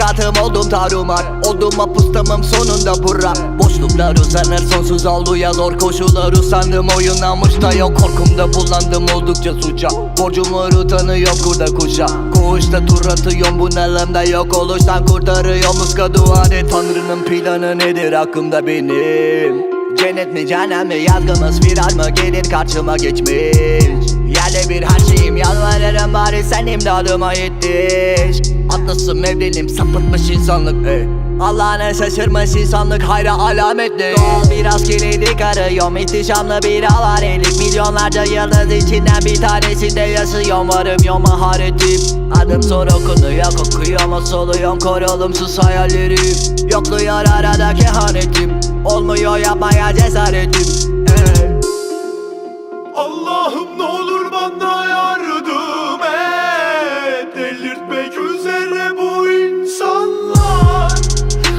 hayatım oldum tarumar. Oldum mapustamım sonunda bura Boşluklar uzanır sonsuz oldu ya zor koşullar Usandım. Oyunlanmış da yok korkumda bulandım. Oldukça suça. Borcum var utanıyor kurda kuşa. Koğuşta tur atıyorum bunalımda yok. Oluştan kurtarıyor muska dua et Tanrının planı nedir hakkımda benim. Cennet mi cehennem mi? Yazgımız firar mı? Gelir karşıma geçmiş bari sen imdadıma yetiş. Atlasım mevlelim sapıtmış insanlık ey. Allah'ına şaşırmış insanlık hayra alametli. Doğal bir askerilik arıyorum ihtişamlı bir avarelik. Milyonlarca yıldız içinden bir tanesinde yaşıyorum Varım yok maharetim. Adım zor okunuyor kokuyorum o soluyorum Korulumsuz hayallerim. Yokluyor arada kehanetim Olmuyor yapmaya cesaretim. Allah'ım ne olur bana yar